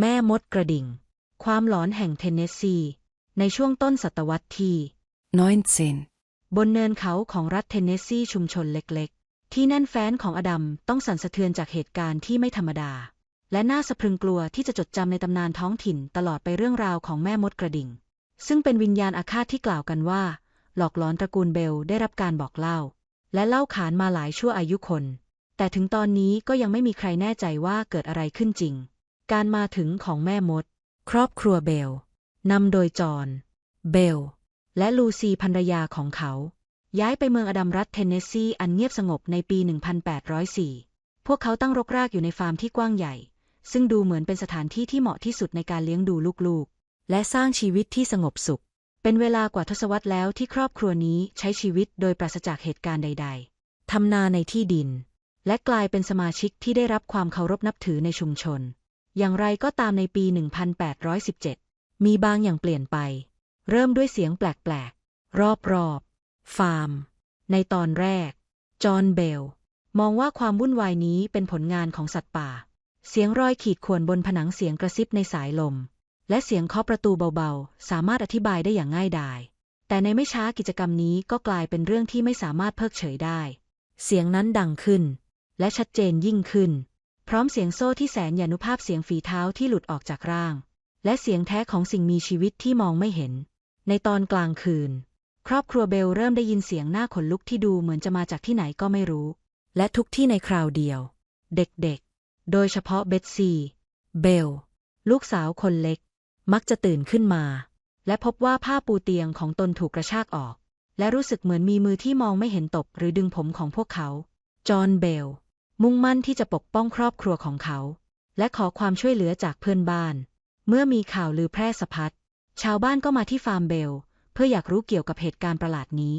แม่มดกระดิ่ง ความหลอนแห่งเทนเนสซี ในช่วงต้นศตวรรษที่ 19. บนเนินเขาของรัฐเทนเนสซีชุมชนเล็กๆ ที่แน่นแฟ้นของอดัมต้องสั่นสะเทือนจากเหตุการณ์ที่ไม่ธรรมดา และน่าสะพรึงกลัวที่จะจดจำในตำนานท้องถิ่นตลอดไปเรื่องราวของแม่มดกระดิ่ง ซึ่งเป็นวิญญาณอาฆาตที่กล่าวกันว่า หลอกหลอนตระกูลเบลได้รับการบอกเล่า และเล่าขานมาหลายชั่วอายุคน แต่ถึงตอนนี้ก็ยังไม่มีใครแน่ใจว่าเกิดอะไรขึ้นจริง การมาถึงของแม่มด ครอบครัวเบลนำโดยจอห์นเบล และลูซีภรรยาของเขา ย้ายไปเมืองอดัมรัฐเทนเนสซีอันเงียบสงบในปี 1804 พวกเขาตั้งรกรากอยู่ในฟาร์มที่กว้างใหญ่ ซึ่งดูเหมือนเป็นสถานที่ที่เหมาะที่สุดในการเลี้ยงดูลูกๆ และสร้างชีวิตที่สงบสุข เป็นเวลากว่าทศวรรษแล้วที่ครอบครัวนี้ใช้ชีวิตโดยปราศจากเหตุการณ์ใด ๆทำนาในที่ดิน และกลายเป็นสมาชิกที่ได้รับความเคารพนับถือในชุมชน อย่างไรก็ตามในปี 1817 มีบางอย่างเปลี่ยนไป เริ่มด้วยเสียงแปลกๆ รอบๆ ฟาร์ม ในตอนแรก จอห์นเบล มองว่าความวุ่นวายนี้เป็นผลงานของสัตว์ป่า เสียงรอยขีดข่วนบนผนังเสียงกระซิบในสายลม และเสียงเคาะประตูเบาๆ สามารถอธิบายได้อย่างง่ายดาย แต่ในไม่ช้ากิจกรรมนี้ก็กลายเป็นเรื่องที่ไม่สามารถเพิกเฉยได้ เสียงนั้นดังขึ้น และชัดเจนยิ่งขึ้น ร้อมเสียงโซ่ที่แสนยานุภาพเสียงฝีเท้าที่หลุดออกจากร่าง และเสียงแท้ของสิ่งมีชีวิตที่มองไม่เห็น ในตอนกลางคืน ครอบครัวเบลเริ่มได้ยินเสียงหน้าขนลุกที่ดูเหมือนจะมาจากที่ไหนก็ไม่รู้ และทุกที่ในคราวเดียว เด็กๆ โดยเฉพาะเบตซี่เบล ลูกสาวคนเล็ก มักจะตื่นขึ้นมา และพบว่าผ้าปูเตียงของตนถูกกระชากออก และรู้สึกเหมือนมีมือที่มองไม่เห็นตบหรือดึงผมของพวกเขา จอห์นเบล มุ่งมั่นที่จะปกป้องครอบครัวของเขา และขอความช่วยเหลือจากเพื่อนบ้าน เมื่อมีข่าวลือแพร่สะพัดชาวบ้านก็มาที่ฟาร์มเบล เพื่ออยากรู้เกี่ยวกับเหตุการณ์ประหลาดนี้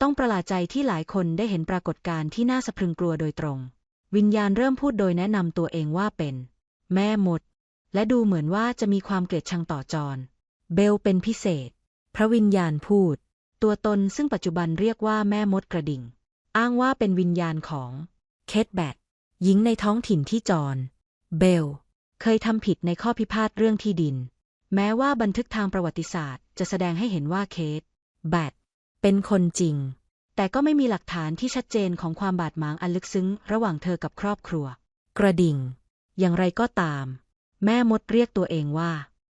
ต้องประหลาดใจที่หลายคนได้เห็นปรากฏการณ์ที่น่าสะพรึงกลัวโดยตรง วิญญาณเริ่มพูดโดยแนะนำตัวเองว่าเป็น แม่มด และดูเหมือนว่าจะมีความเกลียดชังต่อจอนเบลเป็นพิเศษ พระวิญญาณพูด ตัวตนซึ่งปัจจุบันเรียกว่าแม่มดกระดิ่ง อ้างว่าเป็นวิญญาณของเคทแบท หญิงในท้องถิ่นที่จอห์นเบล เคยทำผิดในข้อพิพาทเรื่องที่ดิน แม้ว่าบันทึกทางประวัติศาสตร์ จะแสดงให้เห็นว่าเคทแบทเป็นคนจริง แต่ก็ไม่มีหลักฐานที่ชัดเจนของความบาดหมางอันลึกซึ้ง ระหว่างเธอกับครอบครัว กระดิ่ง อย่างไรก็ตาม แม่มดเรียกตัวเองว่า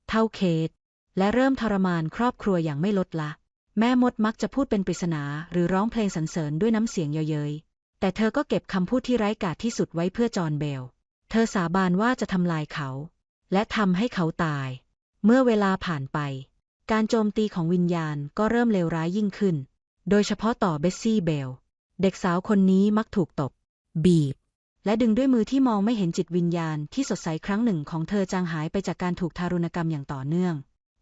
เท่าเคทและเริ่มทรมานครอบครัวอย่างไม่ลดละ แม่มดมักจะพูดเป็นปริศนาหรือร้องเพลงสรรเสริญด้วยน้ำเสียงเย้ย แต่เธอก็เก็บคำพูดที่ไร้กาจที่สุดไว้เพื่อจอห์นเบล เธอสาบานว่าจะทำลายเขา และทำให้เขาตาย เมื่อเวลาผ่านไป การโจมตีของวิญญาณก็เริ่มเลวร้ายยิ่งขึ้น โดยเฉพาะต่อเบสซี่เบล เด็กสาวคนนี้มักถูกตบ บีบ และดึงด้วยมือที่มองไม่เห็นจิตวิญญาณที่สดใสครั้งหนึ่งของเธอจางหายไปจากการถูกทารุณกรรมอย่างต่อเนื่อง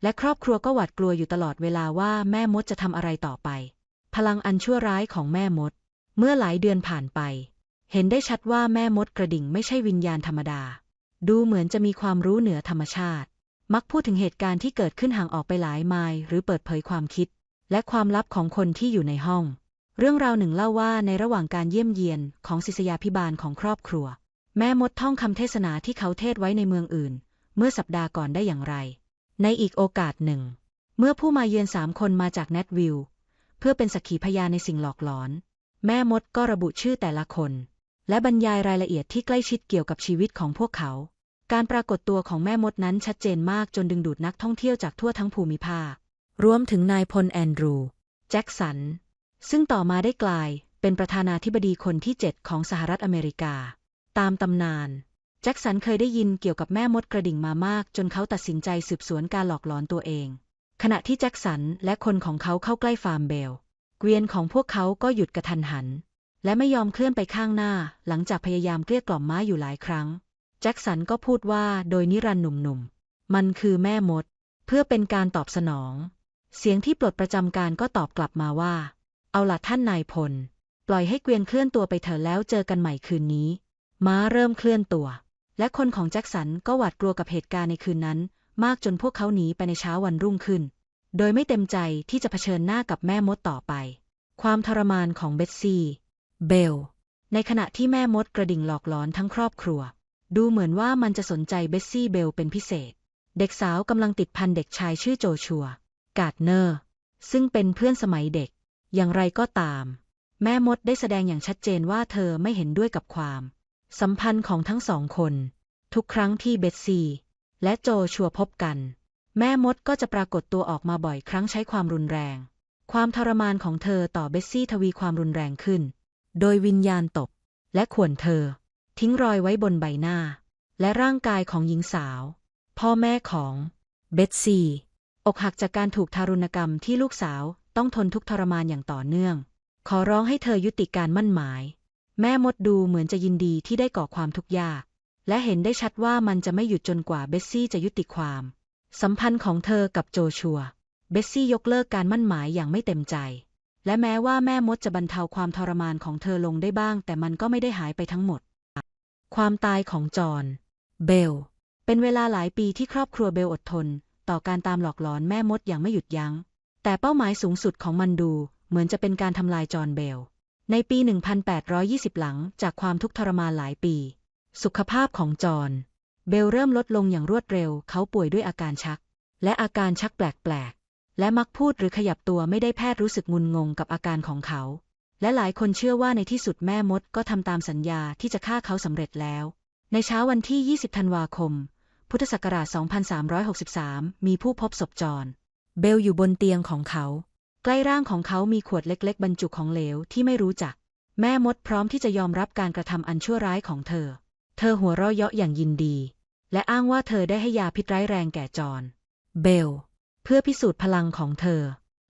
และครอบครัวก็หวาดกลัวอยู่ตลอดเวลาว่าแม่มดจะทำอะไรต่อไป พลังอันชั่วร้ายของแม่มด เมื่อหลายเดือนผ่านไป เห็นได้ชัดว่าแม่มดกระดิ่งไม่ใช่วิญญาณธรรมดา ดูเหมือนจะมีความรู้เหนือธรรมชาติ มักพูดถึงเหตุการณ์ที่เกิดขึ้นห่างออกไปหลายไมล์หรือเปิดเผยความคิด และความลับของคนที่อยู่ในห้อง เรื่องราวหนึ่งเล่าว่าในระหว่างการเยี่ยมเยียนของศิษยาพิบาลของครอบครัว แม่มดท่องคำเทศนาที่เขาเทศไว้ในเมืองอื่น เมื่อสัปดาห์ก่อนได้อย่างไร ในอีกโอกาสหนึ่ง เมื่อผู้มาเยือนสามคนมาจากแนทวิลเพื่อเป็นสักขีพยานในสิ่งหลอกหลอน แม่มดก็ระบุชื่อแต่ละคน และบรรยายรายละเอียดที่ใกล้ชิดเกี่ยวกับชีวิตของพวกเขา การปรากฏตัวของแม่มดนั้นชัดเจนมากจนดึงดูดนักท่องเที่ยวจากทั่วทั้งภูมิภาค รวมถึงนายพลแอนดรู แจ็คสัน ซึ่งต่อมาได้กลายเป็นประธานาธิบดีคนที่ 7 ของสหรัฐอเมริกา ตามตำนาน แจ็คสันเคยได้ยินเกี่ยวกับแม่มดกระดิ่งมามาก จนเขาตัดสินใจสืบสวนการหลอกหลอนตัวเอง ขณะที่แจ็คสันและคนของเขาเข้าใกล้ฟาร์มเบล เกวียนของพวกเขาก็หยุดกระทันหัน และไม่ยอมเคลื่อนไปข้างหน้า หลังจากพยายามเกลี้ยกล่อมม้าอยู่หลายครั้ง แจ็คสันก็พูดว่าโดยนิรันดร์หนุ่มๆ มันคือแม่มด เพื่อเป็นการตอบสนอง เสียงที่ปลดประจำการก็ตอบกลับมาว่า เอาล่ะท่านนายพล ปล่อยให้เกวียนเคลื่อนตัวไปเถอะแล้วเจอกันใหม่คืนนี้ ม้าเริ่มเคลื่อนตัว และคนของแจ็คสันก็หวาดกลัวกับเหตุการณ์ในคืนนั้น มากจนพวกเขาหนีไปในเช้าวันรุ่งขึ้น โดยไม่เต็มใจที่จะเผชิญหน้ากับแม่มดต่อไป ความทรมานของเบตซี่ เบล ในขณะที่แม่มดกระดิ่งหลอกหลอนทั้งครอบครัว ดูเหมือนว่ามันจะสนใจเบสซี่เบลเป็นพิเศษ เด็กสาวกำลังติดพันเด็กชายชื่อโจชัว กาดเนอร์ ซึ่งเป็นเพื่อนสมัยเด็ก อย่างไรก็ตาม แม่มดได้แสดงอย่างชัดเจนว่าเธอไม่เห็นด้วยกับความ สัมพันธ์ของทั้งสองคน ทุกครั้งที่เบสซี่และโจชัวพบกัน แม่มดก็จะปรากฏตัวออกมาบ่อยครั้งใช้ความรุนแรง ความทรมานของเธอต่อเบสซี่ทวีความรุนแรงขึ้น โดยวิญญาณตบ และข่วนเธอ ทิ้งรอยไว้บนใบหน้า และร่างกายของหญิงสาว พ่อแม่ของเบสซี่ อกหักจากการถูกทารุณกรรมที่ลูกสาวต้องทนทุกทรมานอย่างต่อเนื่อง ขอร้องให้เธอยุติการมั่นหมาย แม่มดดูเหมือนจะยินดีที่ได้ก่อความทุกข์ยาก และเห็นได้ชัดว่ามันจะไม่หยุดจนกว่าเบสซี่จะยุติความ สัมพันธ์ของเธอกับโจชัว เบสซี่ยกเลิกการมั่นหมายอย่างไม่เต็มใจ และแม้ว่าแม่มดจะบรรเทาความทรมานของเธอลงได้บ้าง แต่มันก็ไม่ได้หายไปทั้งหมด ความตายของจอห์นเบล เป็นเวลาหลายปีที่ครอบครัวเบลอดทน ต่อการตามหลอกหลอนแม่มดอย่างไม่หยุดยัง้ง แต่เป้าหมายสูงสุดของมันดู เหมือนจะเป็นการทำลายจอห์นเบล ในปี 1820 หลังจากความทุกข์ทรมานหลายปี สุขภาพของจอห์น เบลเริ่มลดลงอย่างรวดเร็ว เขาป่วยด้วยอาการชัก และอาการชักแปลกๆ และมักพูดหรือขยับตัวไม่ได้แพทย์รู้สึกงุนงงกับอาการของเขา และหลายคนเชื่อว่าในที่สุดแม่มดก็ทำตามสัญญาที่จะฆ่าเขาสำเร็จแล้ว ในเช้าวันที่ 20 ธันวาคม พุทธศักราช 2363 มีผู้พบศพจอนเบลอยู่บนเตียงของเขา ใกล้ร่างของเขามีขวดเล็ก ๆ บรรจุของเหลวที่ไม่รู้จัก แม่มดพร้อมที่จะยอมรับการกระทำอันชั่วร้ายของเธอ เธอหัวเราะเยาะอย่างยินดี และอ้างว่าเธอได้ให้ยาพิษร้ายแรงแก่จอห์นเบล เพื่อพิสูจน์พลังของเธอ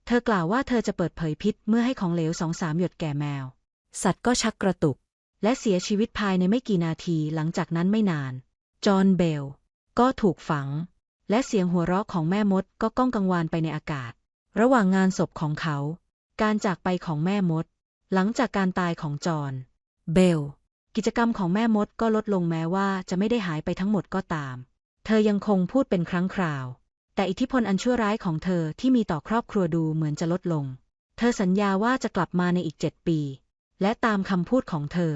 เธอกล่าวว่าเธอจะเปิดเผยพิษเมื่อให้ของเหลวสองสามหยดแก่แมว สัตว์ก็ชักกระตุก และเสียชีวิตภายในไม่กี่นาทีหลังจากนั้นไม่นาน จอห์นเบล ก็ถูกฝัง และเสียงหัวเราะของแม่มดก็ก้องกังวานไปในอากาศ ระหว่างงานศพของเขา การจากไปของแม่มด หลังจากการตายของจอห์นเบล กิจกรรมของแม่มดก็ลดลงแม้ว่าจะไม่ได้หายไปทั้งหมดก็ตาม เธอยังคงพูดเป็นครั้งคราว แต่อิทธิพลอันชั่วร้ายของเธอที่มีต่อครอบครัวดูเหมือนจะลดลง เธอสัญญาว่าจะกลับมาในอีกเจ็ดปี และตามคำพูดของเธอ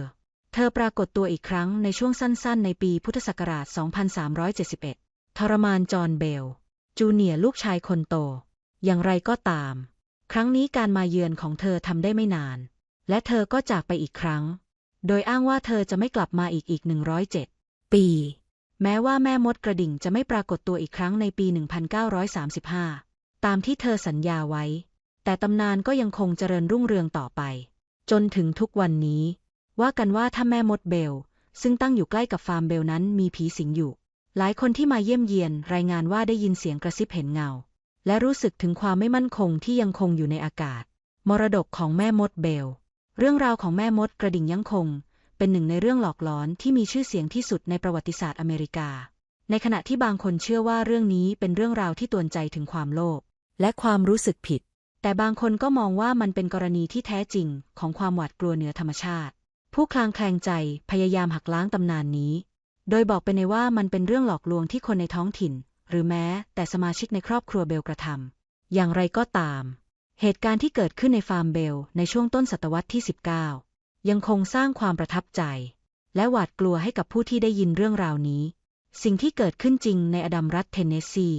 เธอปรากฏตัวอีกครั้งในช่วงสั้นๆ ในปีพุทธศักราช 2371 ทรมานจอห์นเบล จูเนียร์ลูกชายคนโต อย่างไรก็ตาม ครั้งนี้การมาเยือนของเธอทำได้ไม่นาน และเธอก็จากไปอีกครั้ง โดยอ้างว่าเธอจะไม่กลับมาอีกอีก 107 ปี แม้ว่าแม่มดกระดิ่งจะไม่ปรากฏตัวอีกครั้งในปี 1935 ตามที่เธอสัญญาไว้ แต่ตำนานก็ยังคงเจริญรุ่งเรืองต่อไป จนถึงทุกวันนี้ ว่ากันว่าถ้าแม่มดเบล ซึ่งตั้งอยู่ใกล้กับฟาร์มเบลนั้นมีผีสิงอยู่ หลายคนที่มาเยี่ยมเยียนรายงานว่าได้ยินเสียงกระซิบเห็นเงา และรู้สึกถึงความไม่มั่นคงที่ยังคงอยู่ในอากาศ มรดกของแม่มดเบล เรื่องราวของแม่มดกระดิ่งยังคง เป็นหนึ่งในเรื่องหลอกหลอนที่มีชื่อเสียงที่สุดในประวัติศาสตร์อเมริกา ในขณะที่บางคนเชื่อว่าเรื่องนี้เป็นเรื่องราวที่ตวนใจถึงความโลภและความรู้สึกผิด แต่บางคนก็มองว่ามันเป็นกรณีที่แท้จริงของความหวาดกลัวเหนือธรรมชาติ ผู้คลางแคลงใจพยายามหักล้างตำนานนี้ โดยบอกไปในว่ามันเป็นเรื่องหลอกลวงที่คนในท้องถิ่น หรือแม้แต่สมาชิกในครอบครัวเบลกระทำอย่างไรก็ตาม เหตุการณ์ที่เกิดขึ้นในฟาร์มเบลในช่วงต้นศตวรรษที่ 19 ยังคงสร้างความประทับใจ และหวาดกลัวให้กับผู้ที่ได้ยินเรื่องราวนี้ สิ่งที่เกิดขึ้นจริงในอดัมรัฐเทนเนสซี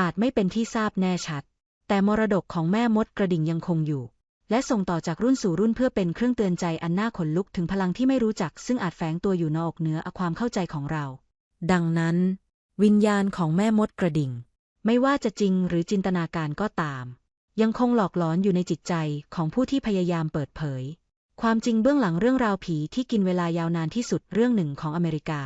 อาจไม่เป็นที่ทราบแน่ชัด แต่มรดกของแม่มดกระดิ่งยังคงอยู่ และส่งต่อจากรุ่นสู่รุ่นเพื่อเป็นเครื่องเตือนใจอันน่าขนลุกถึงพลังที่ไม่รู้จัก ซึ่งอาจแฝงตัวอยู่นอกเหนือความเข้าใจของเรา ดังนั้น วิญญาณของแม่มดกระดิ่ง ไม่ว่าจะจริงหรือจินตนาการก็ตาม ยังคงหลอกหลอนอยู่ในจิตใจของผู้ที่พยายามเปิดเผย ความจริงเบื้องหลังเรื่องราวผีที่กินเวลายาวนานที่สุดเรื่องหนึ่งของอเมริกา